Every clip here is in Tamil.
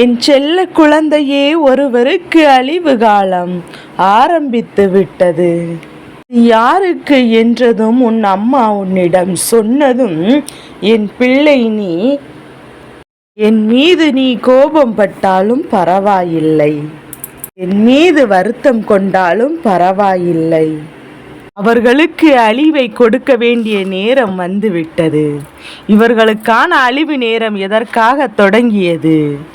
என் செல்ல குழந்தையே ஒருவருக்கு அழிவு காலம் ஆரம்பித்து விட்டது. யாருக்கு என்றதும் உன் அம்மா உன்னிடம் சொன்னதும் என் பிள்ளை நீ. என் மீது நீ கோபம் பட்டாலும் பரவாயில்லை. என் மீது வருத்தம் கொண்டாலும் பரவாயில்லை. அவர்களுக்கு அழிவை கொடுக்க வேண்டிய நேரம் வந்துவிட்டது. இவர்களுக்கான அழிவு நேரம் எதற்காக தொடங்கியது?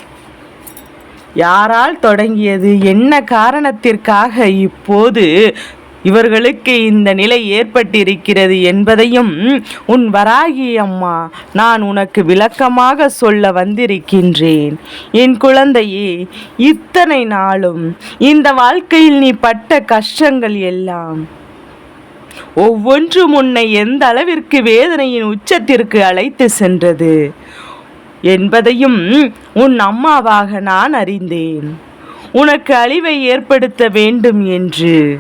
யாரால் தொடங்கியது? என்ன காரணத்திற்காக இப்போது இவர்களுக்கு இந்த நிலை ஏற்பட்டிருக்கிறது என்பதையும் உன் வராகி அம்மா நான் உனக்கு விளக்கமாக சொல்ல வந்திருக்கின்றேன். என் குழந்தையே இத்தனை நாளும் இந்த வாழ்க்கையில் நீ பட்ட கஷ்டங்கள் எல்லாம் ஒவ்வொன்றும் உன்னை எந்த அளவிற்கு வேதனையின் உச்சத்திற்கு அழைத்து சென்றது? என்பதையும் உன் அம்மாவாக நான் அறிந்தேன். உனக்கு அழிவை ஏற்படுத்த வேண்டும் என்று.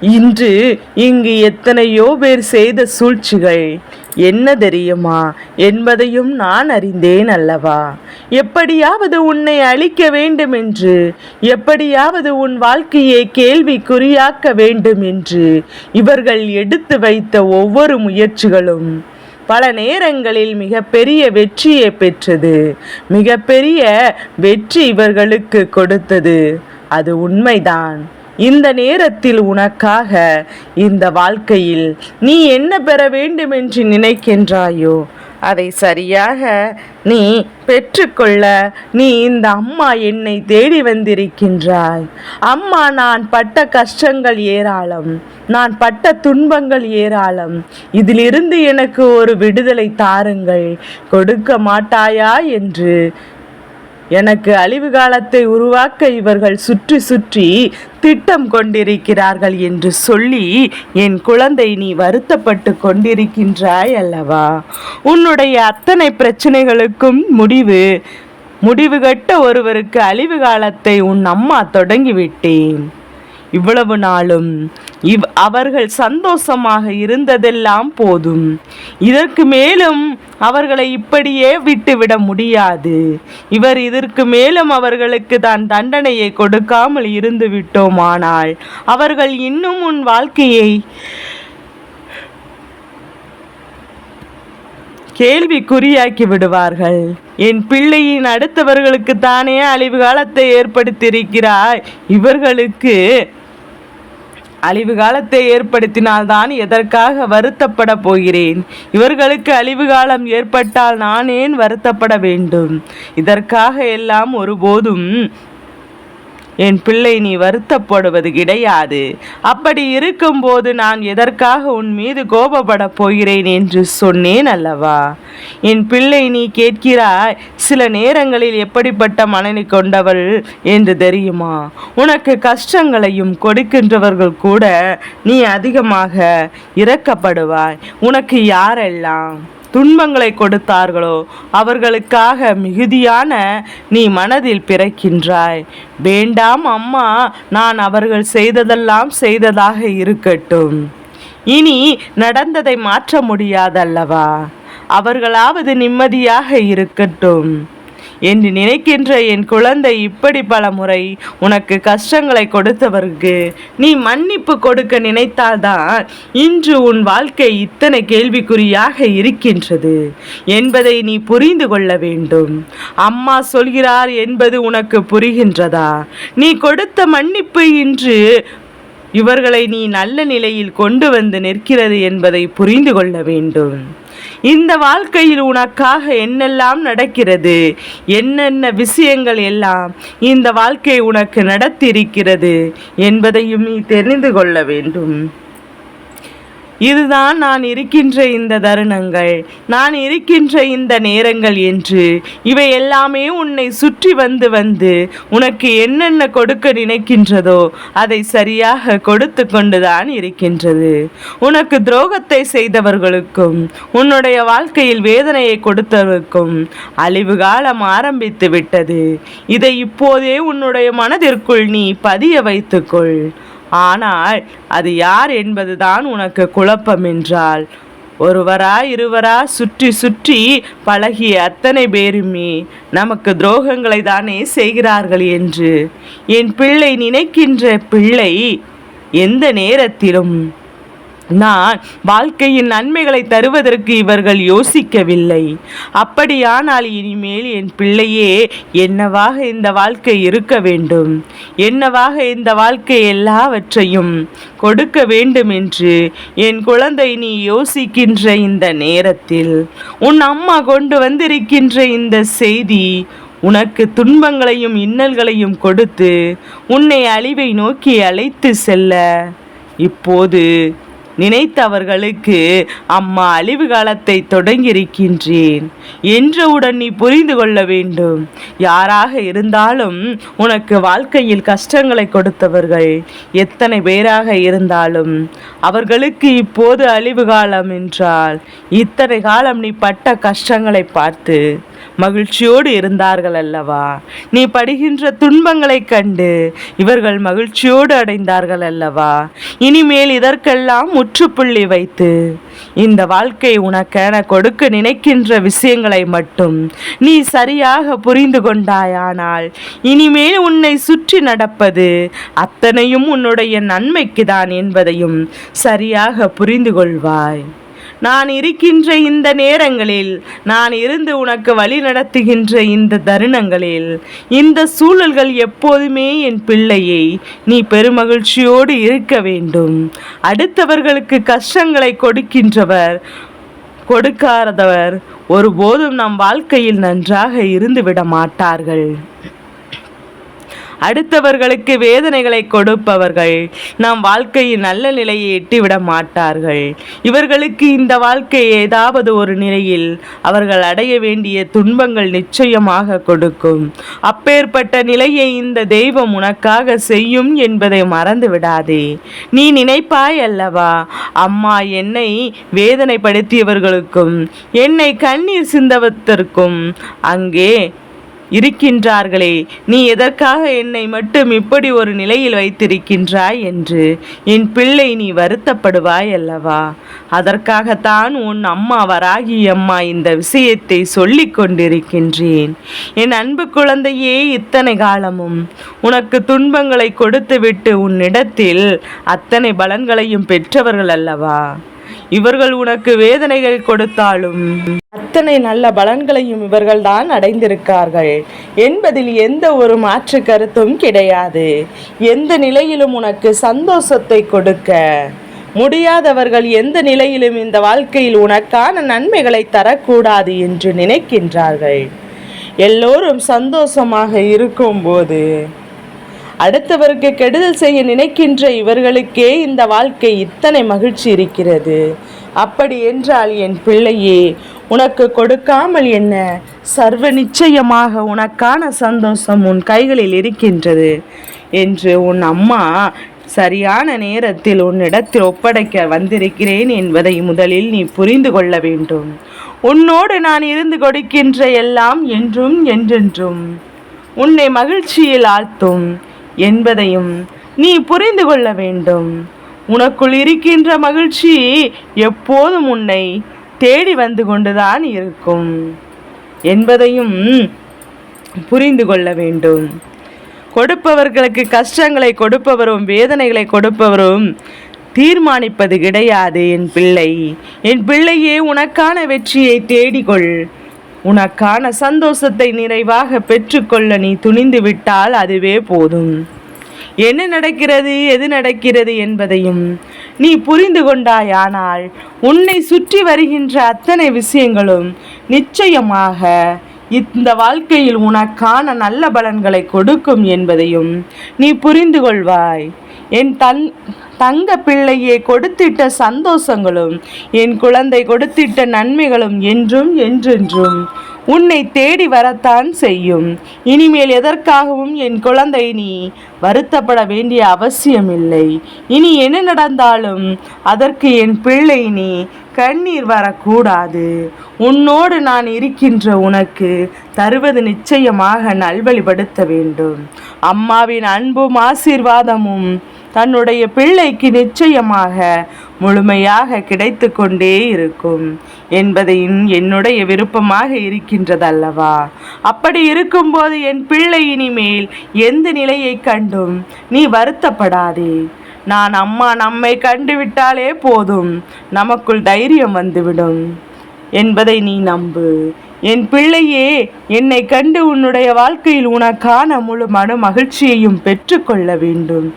இன்று இங்கு எத்தனையோ பேர் செய்த சூழ்ச்சிகள் என்ன தெரியுமா? என்பதையும் நான் அறிந்தேன் அல்லவா? எப்படியாவது உன்னை அழிக்க வேண்டும் என்று எப்படியாவது உன் வாழ்க்கையை கேள்விக்குறியாக்க வேண்டும் என்று இவர்கள் எடுத்து வைத்த ஒவ்வொரு முயற்சிகளும் பல நேரங்களில் மிகப்பெரிய வெற்றியை பெற்றது. மிகப்பெரிய வெற்றி இவர்களுக்கு கொடுத்தது. அது உண்மைதான். இந்த நேரத்தில் உனக்காக இந்த வாழ்க்கையில் நீ என்ன பெற வேண்டும் என்று நினைக்கின்றாயோ அதை சரியாக நீ பெற்றுக்கொள்ள நீ இந்த அம்மா என்னை தேடி வந்திருக்கின்றாய். அம்மா நான் பட்ட கஷ்டங்கள் ஏராளம். நான் பட்ட துன்பங்கள் ஏராளம். இதிலிருந்து எனக்கு ஒரு விடுதலை தாருங்கள். கொடுக்க மாட்டாயா என்று எனக்கு அழிவு காலத்தை உருவாக்க இவர்கள் சுற்றி சுற்றி திட்டம் கொண்டிருக்கிறார்கள் என்று சொல்லி என் குழந்தை நீ வருத்தப்பட்டு கொண்டிருக்கின்றாய் அல்லவா? உன்னுடைய அத்தனை பிரச்சனைகளுக்கும் முடிவு முடிவுகட்ட ஒருவருக்கு அழிவு காலத்தை உன் அம்மா தொடங்கிவிட்டேன் இவ்வளவு நாளும் இவ் அவர்கள் சந்தோஷமாக இருந்ததெல்லாம் போதும். இதற்கு மேலும் அவர்களை இப்படியே விட்டுவிட முடியாது. இவர் இதற்கு மேலும் அவர்களுக்கு தான் தண்டனையை கொடுக்காமல் இருந்து விட்டோமானால் அவர்கள் இன்னும் உன் வாழ்க்கையை கேள்விக்குறியாக்கி விடுவார்கள். என் பிள்ளையின் அடுத்தவர்களுக்கு தானே அழிவு காலத்தை ஏற்படுத்தியிருக்கிறாய். இவர்களுக்கு அழிவு காலத்தை ஏற்படுத்தினால்தான் எதற்காக வருத்தப்பட போகிறேன்? இவர்களுக்கு அழிவு காலம் ஏற்பட்டால் நான் ஏன் வருத்தப்பட வேண்டும். இதற்காக எல்லாம் ஒருபோதும் என் பிள்ளை நீ வருத்தப்படுவது கிடையாது. அப்படி இருக்கும்போது நான் எதற்காக உன் மீது கோபப்பட போகிறேன் என்று சொன்னேன் அல்லவா? என் பிள்ளை நீ கேட்கிறாய் சில நேரங்களில் எப்படிப்பட்ட மனநிலை கொண்டவள் என்று தெரியுமா? உனக்கு கஷ்டங்களையும் கொடுக்கின்றவர்கள் கூட நீ அதிகமாக இறக்கப்படுவாய் உனக்கு யாரெல்லாம்? துன்பங்களை கொடுத்தார்களோ அவர்களுக்காக மிகுதியான நீ மனதில் பிறக்கின்றாய். வேண்டாம் அம்மா நான் அவர்கள் செய்ததெல்லாம் செய்ததாக இருக்கட்டும். இனி நடந்ததை மாற்ற முடியாதல்லவா? அவர்களாவது நிம்மதியாக இருக்கட்டும். என்று நினைக்கின்ற என் குழந்தை இப்படி பல முறை உனக்கு கஷ்டங்களை கொடுத்தவருக்கு நீ மன்னிப்பு கொடுக்க நினைத்தால்தான் இன்று உன் வாழ்க்கை இத்தனை கேள்விக்குறியாக இருக்கின்றது என்பதை நீ புரிந்து கொள்ள வேண்டும். அம்மா சொல்கிறார் என்பது உனக்கு புரிகின்றதா? நீ கொடுத்த மன்னிப்பு இன்று இவர்களை நீ நல்ல நிலையில் கொண்டு வந்து நிற்கிறது என்பதை புரிந்து கொள்ள வேண்டும். இந்த வாழ்க்கையில் உனக்காக என்னெல்லாம் நடக்கிறது? என்னென்ன விஷயங்கள் எல்லாம் இந்த வாழ்க்கை உனக்கு நடத்தியிருக்கிறது என்பதையும் நீ தெரிந்து கொள்ள வேண்டும். இதுதான் நான் இருக்கின்ற இந்த தருணங்கள் நான் இருக்கின்ற இந்த நேரங்கள் என்று. இவை எல்லாமே உன்னை சுற்றி வந்து வந்து உனக்கு என்னென்ன கொடுக்க நினைக்கின்றதோ அதை சரியாக கொடுத்து கொண்டுதான் இருக்கின்றது. உனக்கு துரோகத்தை செய்தவர்களுக்கும் உன்னுடைய வாழ்க்கையில் வேதனையை கொடுத்தவருக்கும் அழிவு காலம் ஆரம்பித்து விட்டது. இதை இப்போதே உன்னுடைய மனதிற்குள் நீ பதிய வைத்துக்கொள். ஆனால் அது யார் என்பதுதான் உனக்கு குழப்பம் என்றால் ஒருவரா இருவரா சுற்றி சுற்றி பழகிய அத்தனை பேருமே நமக்கு துரோகங்களை தானே செய்கிறார்கள் என்று. என் பிள்ளை நினைக்கின்ற பிள்ளை எந்த நேரத்திலும் நான் வாழ்க்கையின் நன்மைகளை தருவதற்கு இவர்கள் யோசிக்கவில்லை. அப்படியானால் இனிமேல் என் பிள்ளையே என்னவாக இந்த வாழ்க்கை இருக்க வேண்டும்? என்னவாக இந்த வாழ்க்கை எல்லாவற்றையும் கொடுக்க வேண்டும் என்று என் குழந்தை நீ யோசிக்கின்ற இந்த நேரத்தில் உன் அம்மா கொண்டு வந்திருக்கின்ற இந்த செய்தி உனக்கு துன்பங்களையும் இன்னல்களையும் கொடுத்து உன்னை அழிவை நோக்கி அழைத்து செல்ல. இப்போது நினைத்தவர்களுக்கு அம்மா அழிவு காலத்தை தொடங்கியிருக்கின்றேன். என்றவுடன் நீ புரிந்து கொள்ள வேண்டும். யாராக இருந்தாலும் உனக்கு வாழ்க்கையில் கஷ்டங்களை கொடுத்தவர்கள் எத்தனை பேராக இருந்தாலும் அவர்களுக்கு இப்போது அழிவு காலம் என்றால் இத்தனை காலம் நீ பட்ட கஷ்டங்களை பார்த்து மகிழ்ச்சியோடு இருந்தார்கள் அல்லவா? நீ படுகின்ற துன்பங்களைக் கண்டு இவர்கள் மகிழ்ச்சியோடு அடைந்தார்கள் அல்லவா? இனிமேல் இதற்கெல்லாம் முற்றுப்புள்ளி வைத்து இந்த வாழ்க்கை உனக்கென கொடுக்க நினைக்கின்ற விஷயங்களை மட்டும் நீ சரியாக புரிந்து கொண்டாயானால் இனிமேல் உன்னை சுற்றி நடப்பது அத்தனையும் உன்னுடைய நன்மைக்குதான் என்பதையும் சரியாக புரிந்து கொள்வாய். நான் இருக்கின்ற இந்த நேரங்களில் நான் இருந்து உனக்கு வழி நடத்துகின்ற இந்த தருணங்களில் இந்த சூழல்கள் எப்போதுமே என் பிள்ளையை நீ பெருமகிழ்ச்சியோடு இருக்க வேண்டும். அடுத்தவர்களுக்கு கஷ்டங்களை கொடுக்கின்றவர் கொடுக்காதவர் ஒருபோதும் நம் வாழ்க்கையில் நன்றாக இருந்து விட மாட்டார்கள். அடுத்தவர்களுக்கு வேதனைகளை கொடுப்பவர்கள் நாம் வாழ்க்கையின் நல்ல நிலையை எட்டிவிட மாட்டார்கள். இவர்களுக்கு இந்த வாழ்க்கை ஏதாவது ஒரு நிலையில் அவர்கள் அடைய வேண்டிய துன்பங்கள் நிச்சயமாக கொடுக்கும். அப்பேற்பட்ட நிலையை இந்த தெய்வம் உனக்காக செய்யும் என்பதை மறந்து விடாதே நீ நினைப்பாய் அல்லவா? அம்மா என்னை வேதனைப்படுத்தியவர்களுக்கும் என்னை கண்ணீர் சிந்தவத்திற்கும் அங்கே இருக்கின்றார்களே நீ எதற்காக என்னை மட்டும் இப்படி ஒரு நிலையில் வைத்திருக்கின்றாய் என்று? என் பிள்ளை நீ வருத்தப்படுவாய் அல்லவா? அதற்காகத்தான் உன் அம்மா வராகி அம்மா இந்த விஷயத்தை சொல்லிக் கொண்டிருக்கின்றேன். என் அன்பு குழந்தையே இத்தனை காலமும் உனக்கு துன்பங்களை கொடுத்துவிட்டு உன்னிடத்தில் அத்தனை பலன்களையும் பெற்றவர்கள் அல்லவா? இவர்கள் உனக்கு வேதனைகள் கொடுத்தாலும் அத்தனை நல்ல பலன்களையும் இவர்கள்தான் அடைந்திருக்கார்கள். என்பதில் எந்த ஒரு மாற்று கருத்தும் கிடையாது. எந்த நிலையிலும் உனக்கு சந்தோஷத்தை கொடுக்க. முடியாதவர்கள் எந்த நிலையிலும் இந்த வாழ்க்கையில் உனக்கான நன்மைகளை தரக்கூடாது என்று நினைக்கின்றார்கள். எல்லோரும் சந்தோஷமாக இருக்கும்போது அடுத்தவருக்கு கெடுதல் செய்ய நினைக்கின்ற இவர்களுக்கே இந்த வாழ்க்கை இத்தனை மகிழ்ச்சி இருக்கிறது. அப்படி என்றால் என் பிள்ளையே உனக்கு கொடுக்காமல் என்ன? சர்வ நிச்சயமாக உனக்கான சந்தோஷம் உன் கைகளில் இருக்கின்றது என்று உன் அம்மா சரியான நேரத்தில் உன்னிடத்தில் ஒப்படைக்க வந்திருக்கிறேன் என்பதை முதலில் நீ புரிந்து கொள்ள வேண்டும். உன்னோடு நான் இருந்து கொடுக்கின்ற எல்லாம் என்றும் என்றென்றும். உன்னை மகிழ்ச்சியில் ஆழ்த்தும். என்பதையும் நீ புரிந்து கொள்ள வேண்டும். உனக்குள் இருக்கின்ற மகிழ்ச்சி எப்போதும் உன்னை தேடி வந்து கொண்டுதான் இருக்கும் என்பதையும் புரிந்து கொள்ள வேண்டும். கொடுப்பவர்களுக்கு கஷ்டங்களை கொடுப்பவரும் வேதனைகளை கொடுப்பவரும் தீர்மானிப்பது கிடையாது. என் பிள்ளை என் பிள்ளையே உனக்கான வெற்றியை தேடிக்கொள். உனக்கான சந்தோஷத்தை நிறைவாக பெற்றுக்கொள்ள நீ துணிந்து விட்டால் அதுவே போதும். என்ன நடக்கிறது எது நடக்கிறது என்பதையும் நீ புரிந்து கொண்டாயானால் உன்னை சுற்றி வருகின்ற அத்தனை விஷயங்களும் நிச்சயமாக இந்த வாழ்க்கையில் உனக்கான நல்ல பலன்களை கொடுக்கும் என்பதையும் நீ புரிந்து கொள்வாய். என் தன் தங்க பிள்ளையே கொடுத்திட்ட சந்தோஷங்களும் என் குழந்தை கொடுத்திட்ட நன்மைகளும் என்றும் என்றென்றும் உன்னை தேடி வரத்தான் செய்யும். இனிமேல் எதற்காகவும் என் குழந்தை நீ வருத்தப்பட வேண்டிய அவசியமில்லை. இனி என்ன நடந்தாலும் அதற்கு என் பிள்ளை நீ கண்ணீர் வரக்கூடாது. உன்னோடு நான் இருக்கின்ற உனக்கு தருவது நிச்சயமாக நல்வழிப்படுத்த வேண்டும். அம்மாவின் அன்பும் ஆசீர்வாதமும் தன்னுடைய பிள்ளைக்கு நிச்சயமாக முழுமையாக கிடைத்து கொண்டே இருக்கும் என்பதையும் என்னுடைய விருப்பமாக இருக்கின்றதல்லவா. அப்படி இருக்கும்போது என் பிள்ளை இனிமேல் எந்த நிலையை கண்டும்? நீ வருத்தப்படாதே. நான் அம்மா நம்மை கண்டுவிட்டாலே போதும். நமக்குள் தைரியம் வந்துவிடும் என்பதை நீ நம்பு. என் பிள்ளையே என்னை கண்டு உன்னுடைய வாழ்க்கையில் உனக்கான முழு மன மகிழ்ச்சியையும் பெற்றுக்கொள்ள வேண்டும்.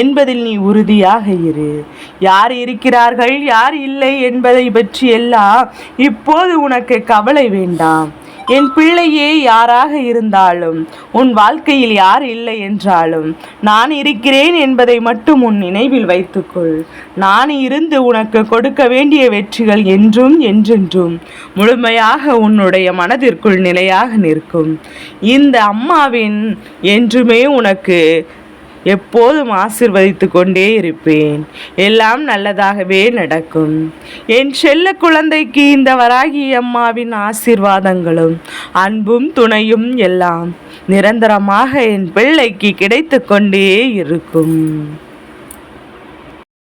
என்பதில் நீ உறுதியாக இரு. யார் இருக்கிறார்கள் யார் இல்லை என்பதை பற்றியெல்லாம் இப்போது உனக்கு கவலை வேண்டாம். என் பிள்ளையே யாராக இருந்தாலும் உன் வாழ்க்கையில் யார் இல்லை என்றாலும் நான் இருக்கிறேன் என்பதை மட்டும் உன் நினைவில் வைத்துக்கொள். நான் இருந்து உனக்கு கொடுக்க வேண்டிய வெற்றிகள் என்றும் என்றென்றும் முழுமையாக உன்னுடைய மனதிற்குள் நிலையாக நிற்கும். இந்த அம்மாவின் என்றுமே உனக்கு எப்போதும் ஆசிர்வதித்து கொண்டே இருப்பேன். எல்லாம் நல்லதாகவே நடக்கும். என் செல்ல குழந்தைக்கு இந்த வராகி அம்மாவின் ஆசிர்வாதங்களும் அன்பும் துணையும் எல்லாம் நிரந்தரமாக என் பிள்ளைக்கு கிடைத்து கொண்டே இருக்கும்.